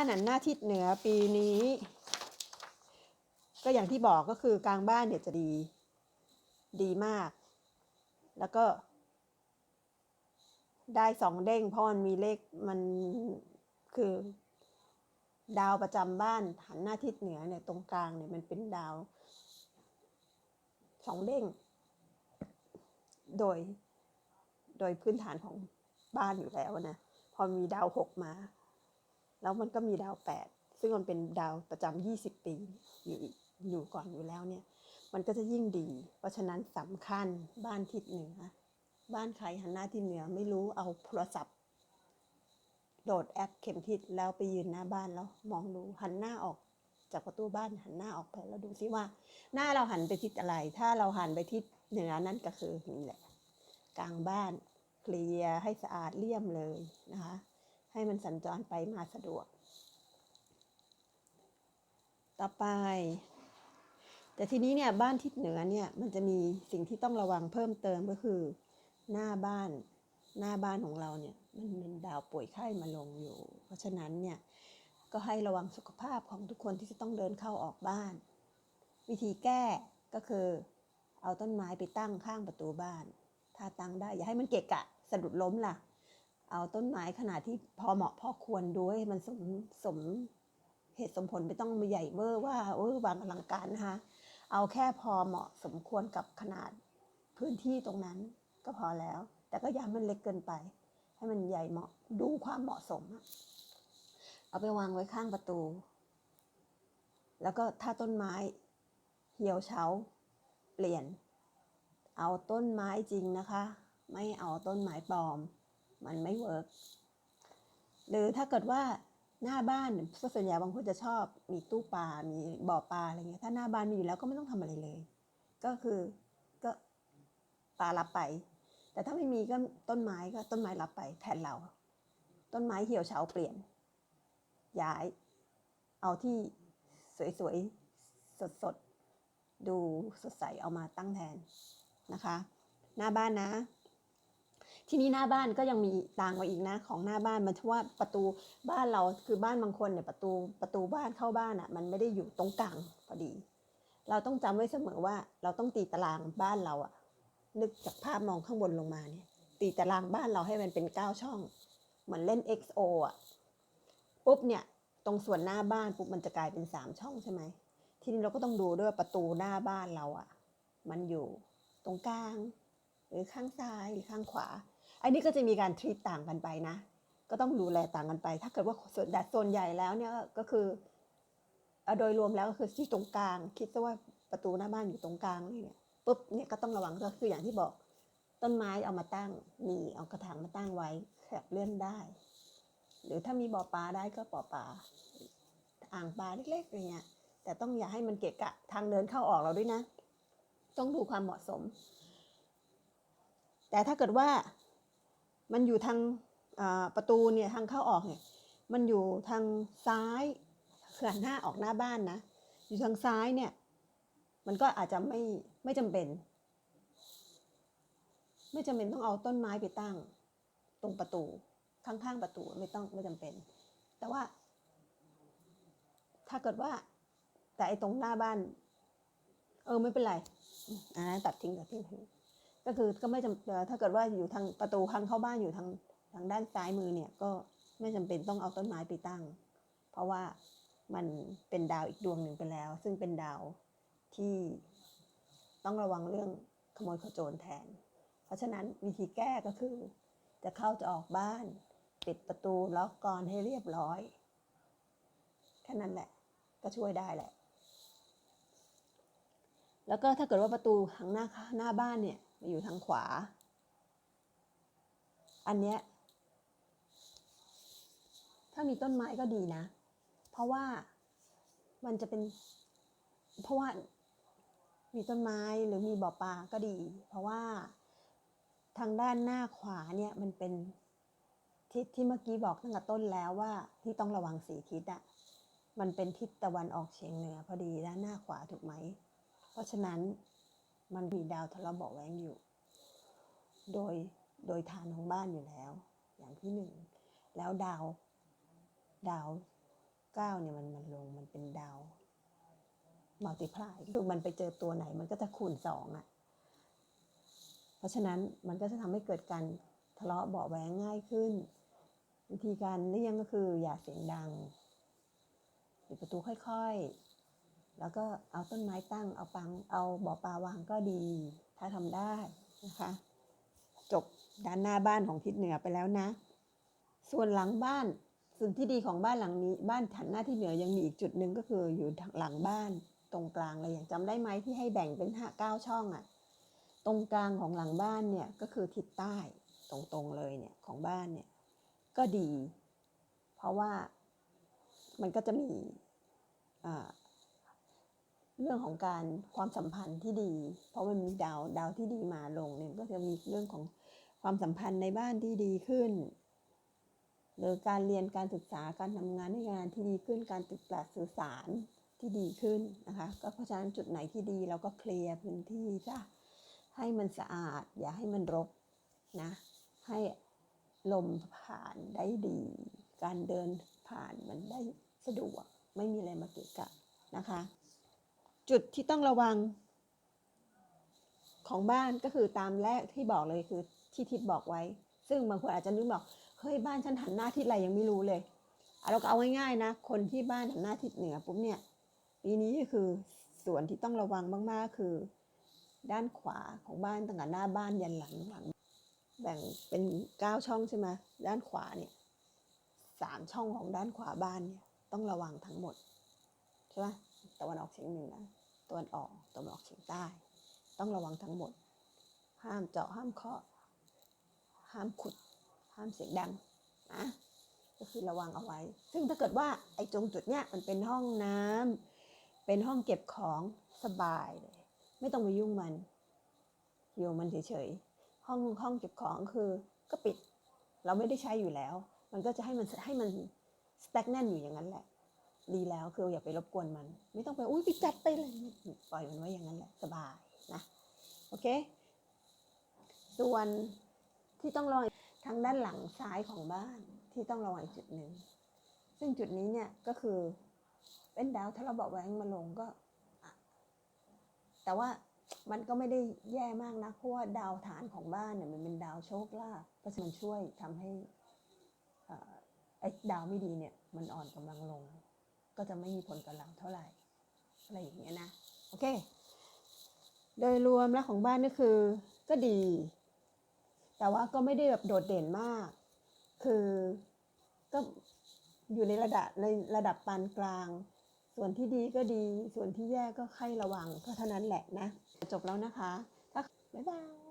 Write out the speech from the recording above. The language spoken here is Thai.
านหันหน้าทิศเหนือปีนี้ ก็อย่างที่บอกก็คือกลางบ้านเนี่ยจะดี ดีมาก แล้วก็ ได้สองเด้งเพราะมันมีเลขมันคือ ดาวประจำบ้านหันหน้าทิศเหนือเนี่ยตรงกลางเนี่ยมันเป็นดาวสองเด้ง โดย โดยพื้นฐานของบ้านอยู่แล้วนะ พอมีดาวหกมา แล้วมันก็มีดาวแปดซึ่งมันเป็นดาวประจำยี่สิบปีอยู่อยู่ก่อนอยู่แล้วเนี่ย มันก็จะยิ่งดี เพราะฉะนั้นสำคัญบ้านทิศเหนือ บ้านใครหันหน้าทิศเหนือไม่รู้เอาโทรศัพท์โหลดแอปเข็มทิศแล้วไปยืนหน้าบ้านแล้วมองดูหันหน้าออกจากประตูบ้านหันหน้าออกไปแล้วดูซิว่า หน้าเราหันไปทิศอะไร ถ้าเราหันไปทิศเหนือนั่นก็คือนี่แหละ กลางบ้านเคลียร์ให้สะอาดเลี่ยมเลยนะคะ ให้มันสัญจรไปมาสะดวก ต่อไป แต่ทีนี้เนี่ยบ้านทิศเหนือเนี่ยมันจะมีสิ่งที่ต้องระวังเพิ่มเติมก็คือ หน้าบ้านหน้าบ้านของเราเนี่ยมันเป็นดาวป่วยไข้มาลงอยู่ เพราะฉะนั้นเนี่ยก็ให้ระวังสุขภาพของทุกคนที่จะต้องเดินเข้าออกบ้าน วิธีแก้ก็คือเอาต้นไม้ไปตั้งข้างประตูบ้าน ถ้าตั้งได้อย่าให้มันเกะกะสะดุดล้มล่ะ เอาต้นไม้ขนาดที่พอเหมาะพอควรด้วยมันสมสมเหตุสมผลไม่ต้องใหญ่เวอร์ว่าเออวางอลังการนะคะ เอาแค่พอเหมาะสมควรกับขนาดพื้นที่ตรงนั้นก็พอแล้ว แต่ก็อย่าให้มันเล็กเกินไป ให้มันใหญ่เหมาะดูความเหมาะสม เอาไปวางไว้ข้างประตู แล้วก็ถ้าต้นไม้เหี่ยวเฉาเปลี่ยน เอาต้นไม้จริงนะคะ ไม่เอาต้นไม้ปลอม มันไม่เวิร์กหรือถ้าเกิดว่าหน้าบ้านส่วนใหญ่บางคนจะชอบ มีตู้ปลา มีบ่อปลาอะไรเงี้ย ถ้าหน้าบ้านมีอยู่แล้วก็ไม่ต้องทำอะไรเลย ก็คือก็ปลารับไป แต่ถ้าไม่มีก็ต้นไม้ก็ต้นไม้รับไป แทนเรา ต้นไม้เหี่ยวเฉาเปลี่ยน ย้าย เอาที่สวยๆ สดๆ ดูสดใสเอามาตั้งแทนนะคะ หน้าบ้านนะ ทีนี้หน้าบ้านก็ยังมีต่างกว่าอีกนะ ของหน้าบ้านมันเพราะว่าประตูบ้านเราคือบ้านบางคนเนี่ยประตูประตูบ้านเข้าบ้านอะ่ะ มันไม่ได้อยู่ตรงกลางพอดี เราต้องจำไว้เสมอว่าเราต้องตีตารางบ้านเราอะ่ะ นึกจากภาพมองข้างบนลงมาเนี่ย ตีตารางบ้านเราให้มันเป็นเก้าช่อง เหมือนเล่น XO อะปุ๊บเนี่ยตรงส่วนหน้าบ้านปุ๊บมันจะกลายเป็นสามช่องใช่ไหมทีนี้เราก็ต้องดูด้วยประตูหน้าบ้านเราอะ่ะ มันอยู่ตรงกลาง หรือข้างซ้ายหรือข้างขวา อันนี้ก็จะมีการทรีตต่างกันไปนะ ก็ต้องดูแลต่างกันไป ถ้าเกิดว่าส่วนดัดโซนใหญ่แล้วเนี่ยก็คือโดยรวมแล้วก็คือที่ตรงกลาง คิดซะว่าประตูหน้าบ้านอยู่ตรงกลางนี่เนี่ยปุ๊บเนี่ยก็ต้องระวังก็คืออย่างที่บอก ต้นไม้เอามาตั้งมีเอากระถางมาตั้งไว้แคบเลื่อนได้ หรือถ้ามีบ่อปลาได้ก็บ่อปลาอ่างปลาเล็กๆอะไรเงี้ยแต่ต้องอย่าให้มันเกะกะทางเดินเข้าออกเราด้วยนะ ต้องดูความเหมาะสม แต่ถ้าเกิดว่า มันอยู่ทางประตูเนี่ยทางเข้าออกเนี่ย มันอยู่ทางซ้ายเขื่อนหน้าออกหน้าบ้านนะ อยู่ทางซ้ายเนี่ย มันก็อาจจะไม่ไม่จำเป็น ไม่จำเป็นต้องเอาต้นไม้ไปตั้ง ตรงประตูข้างๆประตูไม่ต้องไม่จำเป็น แต่ว่า ถ้าเกิดว่า แต่ไอ้ตรงหน้าบ้าน เออไม่เป็นไรอ่าตัดทิ้งตัดทิ้งทิ้ง ก็คือก็ไม่จำถ้าเกิดว่าอยู่ทางประตูทางเข้าบ้านอยู่ทางทางด้านซ้ายมือเนี่ยก็ไม่จำเป็นต้องเอาต้นไม้ไปตั้ง เพราะว่ามันเป็นดาวอีกดวงหนึ่งไปแล้ว ซึ่งเป็นดาวที่ต้องระวังเรื่องขโมยขโจรแทน เพราะฉะนั้นวิธีแก้ก็คือ จะเข้าจะออกบ้านปิดประตูล็อกกรให้เรียบร้อยแค่นั้นแหละ ก็ช่วยได้แหละ แล้วก็ถ้าเกิดว่าประตูทางหน้าหน้าบ้านเนี่ย อยู่ทางขวา อันเนี้ยถ้ามีต้นไม้ก็ดีนะ เพราะว่ามันจะเป็น เพราะว่ามีต้นไม้หรือมีบ่อปลาก็ดี เพราะว่าทางด้านหน้าขวาเนี่ยมันเป็นทิศที่เมื่อกี้บอกตั้งแต่ต้นแล้วว่าที่ต้องระวังสีทิศอะมันเป็นทิศตะวันออกเฉียงเหนือพอดีด้านหน้าขวาถูกไหม เพราะฉะนั้น มันมีดาวทะเลาะเบาะแวงอยู่ โดยโดยฐานของบ้านอยู่แล้ว อย่างที่หนึ่งแล้วดาวดาวเก้าเนี่ยมันมันลงมันเป็นดาวมัลติพลายคือมันไปเจอตัวไหนมันก็จะคูณสองอะ เพราะฉะนั้นมันก็จะทำให้เกิดการทะเลาะเบาะแวงง่ายขึ้น วิธีการเลี่ยงก็คืออย่าเสียงดังปิดประตูค่อยๆ แล้วก็เอาต้นไม้ตั้ง เอาปัง เอาบ่อปลาวางก็ดี ถ้าทำได้นะคะ จบด้านหน้าบ้านของทิศเหนือไปแล้วนะ ส่วนหลังบ้านส่วนที่ดีของบ้านหลังนี้ บ้านหันหน้าที่เหนือยังมีอีกจุดหนึ่งก็คืออยู่หลังบ้านตรงกลางเลยอย่างจำได้ไหมที่ให้แบ่งเป็นห้าเก้าช่องอะ่ะ ตรงกลางของหลังบ้านเนี่ยก็คือทิศใต้ตรงๆเลยเนี่ยของบ้านเนี่ยก็ดี เพราะว่ามันก็จะมีอ่า เรื่องของการความสัมพันธ์ที่ดี เพราะมันมีดาวดาวที่ดีมาลงเนี่ยก็จะมีเรื่องของความสัมพันธ์ในบ้านที่ดีขึ้น หรือการเรียนการศึกษาการทำงานในงานที่ดีขึ้น การติดต่อสื่อสารที่ดีขึ้นนะคะก็เพราะฉะนั้นจุดไหนที่ดีเราก็เคลียร์พื้นที่จ้ะให้มันสะอาด อย่าให้มันรกนะให้ลมผ่านได้ดี การเดินผ่านมันได้สะดวก ไม่มีอะไรมาเกะกะนะคะ จุดที่ต้องระวังของบ้านก็คือตามแรกที่บอกเลยคือที่ทิศบอกไว้ ซึ่งบางคนอาจจะนึกบอกเฮ้ยบ้านฉันหันหน้าทิศอะไรยังไม่รู้เลยเราก็เอาง่ายๆนะ คนที่บ้านหันหน้าทิศเหนือปุ๊บเนี่ยปีนี้ก็คือส่วนที่ต้องระวังมากๆคือ ด้านขวาของบ้านตั้งแต่หน้าบ้านยันหลังหลัง แบ่งเป็นเก้าช่องใช่ไหมด้านขวาเนี่ยสามช่องของด้านขวาบ้านเนี่ยต้องระวังทั้งหมดใช่ไหมตะวันออกเฉียงเหนือ ตะวันออกตะวันออกเฉียงใต้ ต้องระวังทั้งหมด ห้ามเจาะห้ามเคาะห้ามขุด ห้ามเสียงดังนะก็คือระวังเอาไว้ ซึ่งถ้าเกิดว่าไอ้ตรงจุดเนี้ยมันเป็นห้องน้ำเป็นห้องเก็บของสบายเลย ไม่ต้องไปยุ่งมัน อยู่มันเฉยๆห้องห้องเก็บของคือก็ปิด เราไม่ได้ใช้อยู่แล้ว มันก็จะให้มันให้มันสแต็กแน่นอยู่อย่างนั้นแหละ ดีแล้วคืออย่าไปรบกวนมัน ไม่ต้องไปอุ้ยไปจัดไปเลยปล่อยมันไว้อย่างนั้นแหละสบายนะโอเค ส่วนที่ต้องระวังทางด้านหลังซ้ายของบ้านที่ต้องระวังจุดหนึ่งซึ่งจุดนี้เนี่ยก็คือเป็นดาวถ้าเราบอกแว้งมาลงก็ แต่ว่ามันก็ไม่ได้แย่มากนะเพราะว่าดาวฐานของบ้านเนี่ยมันเป็นดาวโชคลาภก็จะมันช่วยทำให้ไอ้ดาวไม่ดีเนี่ย มันอ่อนกำลังลง ก็จะไม่มีผลกับเราเท่าไหร่ อะไรอย่างเงี้ยนะ โอเค โดยรวมแล้วของบ้านก็คือก็ดี แต่ว่าก็ไม่ได้แบบโดดเด่นมาก คือก็อยู่ในระดับในระดับปานกลาง ส่วนที่ดีก็ดี ส่วนที่แย่ก็ให้ระวังก็เท่านั้นแหละนะ จบแล้วนะคะถ้าบ๊ายบาย